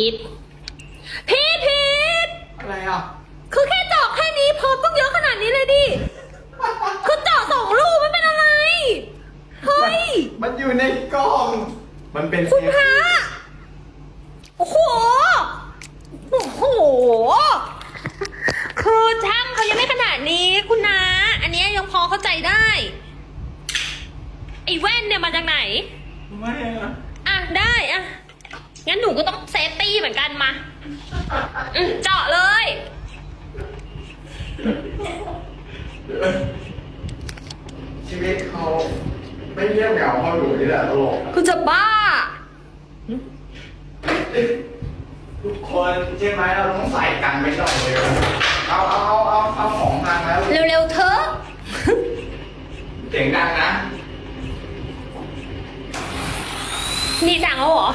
พีทพี่พีทอะไรอะ คือแค่เจาะแค่นี้พอต้องเยอะขนาดนี้เลยดิ คือเจาะสองลูกมันเป็นอะไร เฮ้ย มันอยู่ในกล่อง มันเป็นคุณเทปพระโอ้โห โอ้โห คือช่างเขายังไม่ขนาดนี้คุณนาอันเนี้ยยังพอเข้าใจได้ ไอ้แว่นเนี่ยมาจากไหน ไม่อะอะได้อะงั้นหนูก็ต้องเซ อืมเจาะเลย ชีวิตเขาไม่เรียบเหงาเขาอยู่นี่แหละตลกอะคุณจะบ้า ทุกคนใช่ไหมเราต้องใส่กันไปหน่อยเลยเอาเอาเอาเอาเอาของทางแล้วเร็วๆเถอะ เสียงดังนะ นี่สั่งแล้วเหรอ